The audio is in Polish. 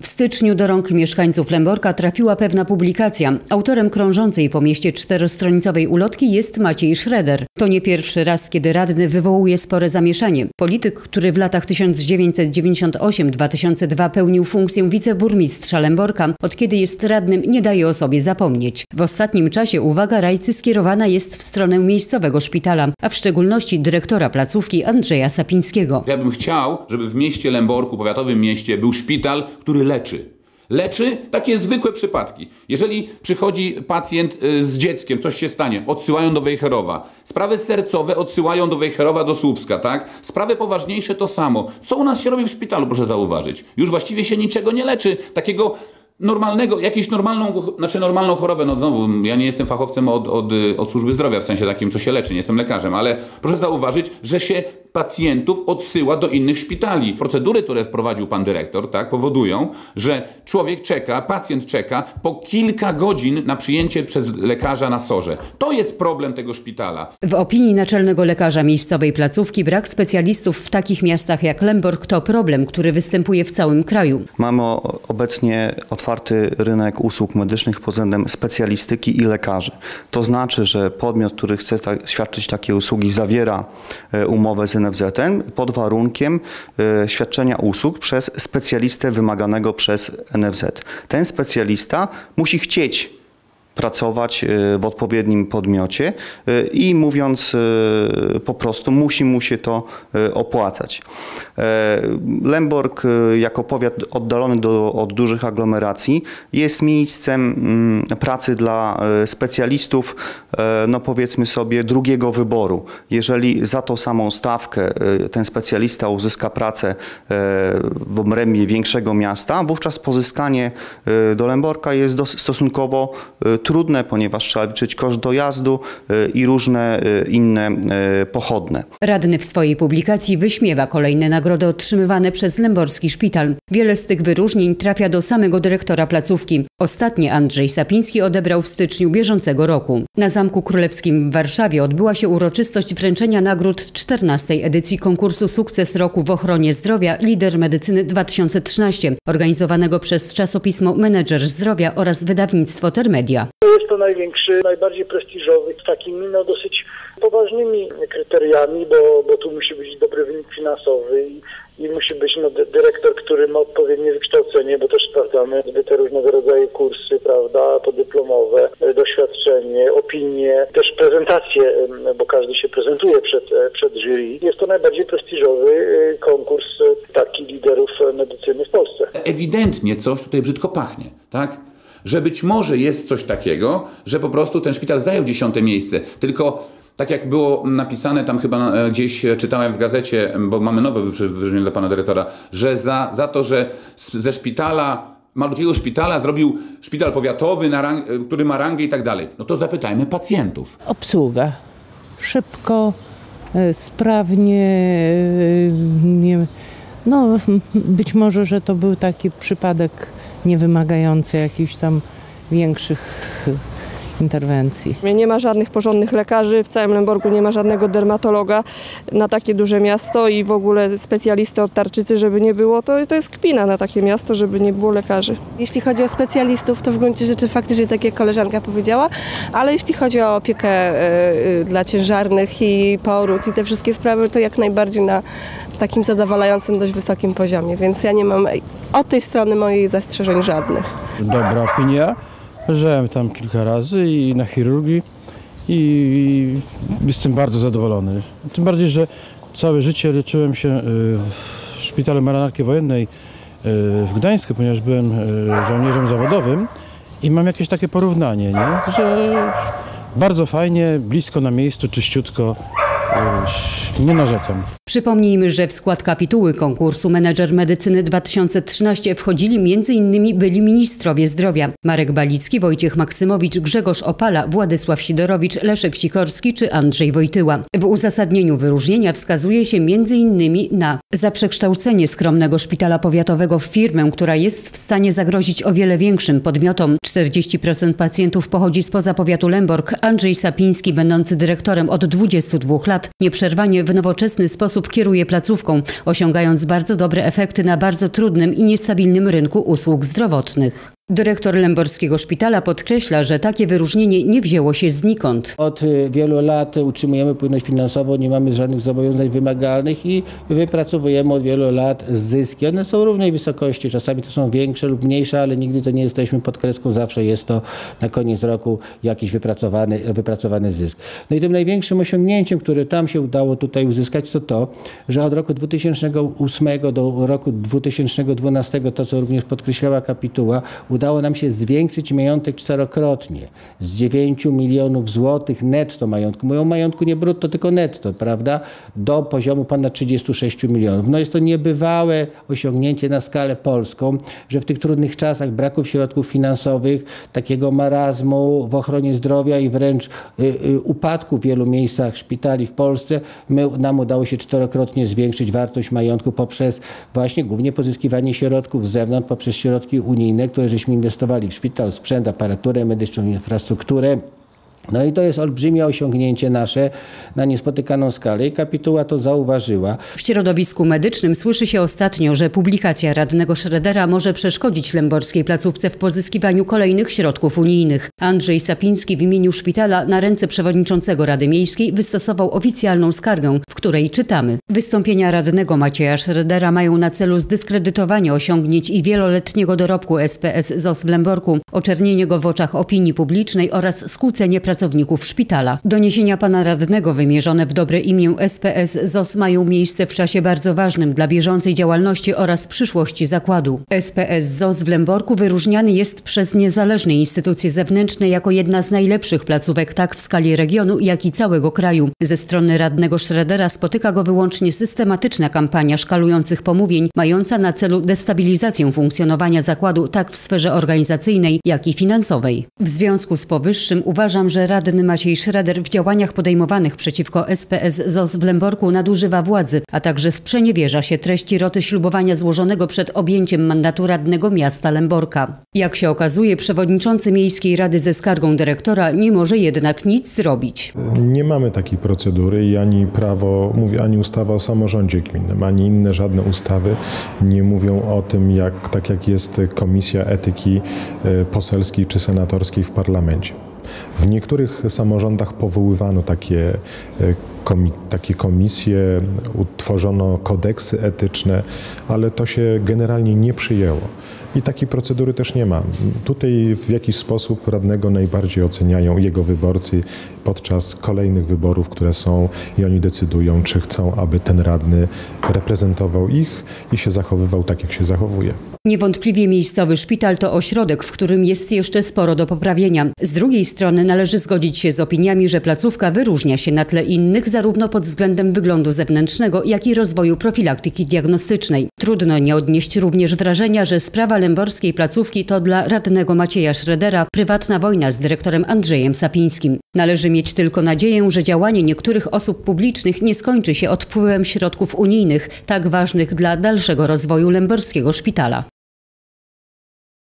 W styczniu do rąk mieszkańców Lęborka trafiła pewna publikacja. Autorem krążącej po mieście czterostronicowej ulotki jest Maciej Schroeder. To nie pierwszy raz, kiedy radny wywołuje spore zamieszanie. Polityk, który w latach 1998-2002 pełnił funkcję wiceburmistrza Lęborka, od kiedy jest radnym nie daje o sobie zapomnieć. W ostatnim czasie uwaga rajcy skierowana jest w stronę miejscowego szpitala, a w szczególności dyrektora placówki Andrzeja Sapińskiego. Ja bym chciał, żeby w mieście Lęborku, powiatowym mieście, był szpital, który leczy. Leczy takie zwykłe przypadki. Jeżeli przychodzi pacjent y, z dzieckiem, coś się stanie, odsyłają do Wejherowa. Sprawy sercowe odsyłają do Wejherowa, do Słupska, tak? Sprawy poważniejsze to samo. Co u nas się robi w szpitalu, proszę zauważyć? Już właściwie się niczego nie leczy. Takiego normalnego, jakąś normalną, znaczy normalną chorobę, no znowu, ja nie jestem fachowcem od, od, od służby zdrowia, w sensie takim, co się leczy, nie jestem lekarzem, ale proszę zauważyć, że się pacjentów odsyła do innych szpitali. Procedury, które wprowadził pan dyrektor, tak, powodują, że człowiek czeka, pacjent czeka po kilka godzin na przyjęcie przez lekarza na sorze. To jest problem tego szpitala. W opinii naczelnego lekarza miejscowej placówki brak specjalistów w takich miastach jak Lęborg to problem, który występuje w całym kraju. Mamy obecnie otwarty rynek usług medycznych pod względem specjalistyki i lekarzy. To znaczy, że podmiot, który chce ta świadczyć takie usługi, zawiera e, umowę z NFZ-em pod warunkiem e, świadczenia usług przez specjalistę wymaganego przez NFZ. Ten specjalista musi chcieć pracować e, w odpowiednim podmiocie e, i mówiąc e, po prostu musi mu się to opłacać. Lemborg jako powiat oddalony do, od dużych aglomeracji jest miejscem mm, pracy dla specjalistów, no powiedzmy sobie drugiego wyboru. Jeżeli za tą samą stawkę ten specjalista uzyska pracę w obrębie większego miasta, wówczas pozyskanie do Lemborka jest stosunkowo trudne, ponieważ trzeba liczyć koszt dojazdu y, i różne y, inne y, pochodne. Radny w swojej publikacji wyśmiewa kolejne nagrody otrzymywane przez Lęborski Szpital. Wiele z tych wyróżnień trafia do samego dyrektora placówki. Ostatnie Andrzej Sapiński odebrał w styczniu bieżącego roku. Na Zamku Królewskim w Warszawie odbyła się uroczystość wręczenia nagród 14. edycji konkursu Sukces Roku w ochronie zdrowia Lider Medycyny 2013, organizowanego przez czasopismo Menedżer Zdrowia oraz wydawnictwo Termedia. Jest to największy, najbardziej prestiżowy, z takimi no dosyć poważnymi kryteriami, bo, bo tu musi być dobry wynik finansowy i, i musi być no, dyrektor, który ma odpowiednie wykształcenie, bo też sprawdzamy te różnego rodzaju kursy, prawda, podyplomowe, doświadczenie, opinie, też prezentacje, bo każdy się prezentuje przed, przed jury. Jest to najbardziej prestiżowy y, konkurs taki liderów medycyny w Polsce. Ewidentnie coś tutaj brzydko pachnie, tak? Że być może jest coś takiego, że po prostu ten szpital zajął dziesiąte miejsce. Tylko tak jak było napisane tam chyba e, gdzieś czytałem w gazecie, bo mamy nowe wyróżnienie dla pana dyrektora, że za, za to, że ze szpitala malutkiego szpitala zrobił szpital powiatowy, rang, który ma rangę i tak dalej. No to zapytajmy pacjentów. Obsługa. Szybko, e, sprawnie. E, nie, no, być może, że to był taki przypadek niewymagający jakichś tam większych interwencji. Nie ma żadnych porządnych lekarzy, w całym Lęborgu nie ma żadnego dermatologa na takie duże miasto i w ogóle specjalisty od tarczycy, żeby nie było, to, to jest kpina na takie miasto, żeby nie było lekarzy. Jeśli chodzi o specjalistów, to w gruncie rzeczy faktycznie tak jak koleżanka powiedziała, ale jeśli chodzi o opiekę y, dla ciężarnych i poród i te wszystkie sprawy, to jak najbardziej na takim zadowalającym, dość wysokim poziomie, więc ja nie mam od tej strony moich zastrzeżeń żadnych. Dobra opinia. Leżałem tam kilka razy i na chirurgii i jestem bardzo zadowolony. Tym bardziej, że całe życie leczyłem się y, w szpitalu marynarki wojennej y, w Gdańsku, ponieważ byłem y, żołnierzem zawodowym i mam jakieś takie porównanie, nie? że bardzo fajnie, blisko na miejscu, czyściutko, nie narzekam. Przypomnijmy, że w skład kapituły konkursu Menedżer Medycyny 2013 wchodzili m.in. byli ministrowie zdrowia Marek Balicki, Wojciech Maksymowicz, Grzegorz Opala, Władysław Sidorowicz, Leszek Sikorski czy Andrzej Wojtyła. W uzasadnieniu wyróżnienia wskazuje się m.in. na za przekształcenie skromnego szpitala powiatowego w firmę, która jest w stanie zagrozić o wiele większym podmiotom. 40% pacjentów pochodzi spoza powiatu Lęborg. Andrzej Sapiński, będący dyrektorem od 22 lat, lat nieprzerwanie w nowoczesny sposób kieruje placówką, osiągając bardzo dobre efekty na bardzo trudnym i niestabilnym rynku usług zdrowotnych. Dyrektor Lęborskiego Szpitala podkreśla, że takie wyróżnienie nie wzięło się znikąd. Od y, wielu lat utrzymujemy płynność finansową, nie mamy żadnych zobowiązań wymagalnych i wypracowujemy od wielu lat zyski. One są różnej wysokości, czasami to są większe lub mniejsze, ale nigdy to nie jesteśmy pod kreską, zawsze jest to na koniec roku jakiś wypracowany, wypracowany zysk. No i tym największym osiągnięciem, które tam się udało tutaj uzyskać, to to, że od roku 2008 do roku 2012, to co również podkreślała kapituła, udało nam się zwiększyć majątek czterokrotnie. Z 9 milionów złotych netto majątku, mówią majątku nie brutto, tylko netto, prawda, do poziomu ponad 36 milionów. No jest to niebywałe osiągnięcie na skalę polską, że w tych trudnych czasach braków środków finansowych, takiego marazmu w ochronie zdrowia i wręcz y, y, upadku w wielu miejscach szpitali w Polsce, my, nam udało się czterokrotnie zwiększyć wartość majątku poprzez właśnie głównie pozyskiwanie środków z zewnątrz, poprzez środki unijne, które żeśmy inwestowali w szpital, sprzęt, aparaturę medyczną, infrastrukturę. No i to jest olbrzymie osiągnięcie nasze na niespotykaną skalę i kapituła to zauważyła. W środowisku medycznym słyszy się ostatnio, że publikacja radnego Schroedera może przeszkodzić lęborskiej placówce w pozyskiwaniu kolejnych środków unijnych. Andrzej Sapiński w imieniu szpitala na ręce przewodniczącego Rady Miejskiej wystosował oficjalną skargę, w której czytamy. Wystąpienia radnego Macieja Schroedera mają na celu zdyskredytowanie osiągnięć i wieloletniego dorobku SPS ZOS w Lęborku, oczernienie go w oczach opinii publicznej oraz skłócenie pracowników szpitala. Doniesienia pana radnego wymierzone w dobre imię SPS ZOS mają miejsce w czasie bardzo ważnym dla bieżącej działalności oraz przyszłości zakładu. SPS ZOS w Lęborku wyróżniany jest przez niezależne instytucje zewnętrzne jako jedna z najlepszych placówek tak w skali regionu, jak i całego kraju. Ze strony radnego Schroedera spotyka go wyłącznie systematyczna kampania szkalujących pomówień, mająca na celu destabilizację funkcjonowania zakładu tak w sferze organizacyjnej, jak i finansowej. W związku z powyższym uważam, że radny Maciej Schroeder w działaniach podejmowanych przeciwko SPS ZOS w Lęborku nadużywa władzy, a także sprzeniewierza się treści roty ślubowania złożonego przed objęciem mandatu radnego miasta Lęborka. Jak się okazuje, przewodniczący Miejskiej Rady ze skargą dyrektora nie może jednak nic zrobić. Nie mamy takiej procedury i ani prawo, mówię, ani ustawa o samorządzie gminnym, ani inne żadne ustawy nie mówią o tym, jak, tak jak jest Komisja Etyki e, Poselskiej czy Senatorskiej w parlamencie. W niektórych samorządach powoływano takie, e, komi takie komisje, utworzono kodeksy etyczne, ale to się generalnie nie przyjęło. I takiej procedury też nie ma. Tutaj w jakiś sposób radnego najbardziej oceniają jego wyborcy podczas kolejnych wyborów, które są i oni decydują, czy chcą, aby ten radny reprezentował ich i się zachowywał tak, jak się zachowuje. Niewątpliwie miejscowy szpital to ośrodek, w którym jest jeszcze sporo do poprawienia. Z drugiej strony należy zgodzić się z opiniami, że placówka wyróżnia się na tle innych zarówno pod względem wyglądu zewnętrznego, jak i rozwoju profilaktyki diagnostycznej. Trudno nie odnieść również wrażenia, że sprawa lęborskiej placówki to dla radnego Macieja Schroedera prywatna wojna z dyrektorem Andrzejem Sapińskim. Należy mieć tylko nadzieję, że działanie niektórych osób publicznych nie skończy się odpływem środków unijnych, tak ważnych dla dalszego rozwoju lęborskiego szpitala.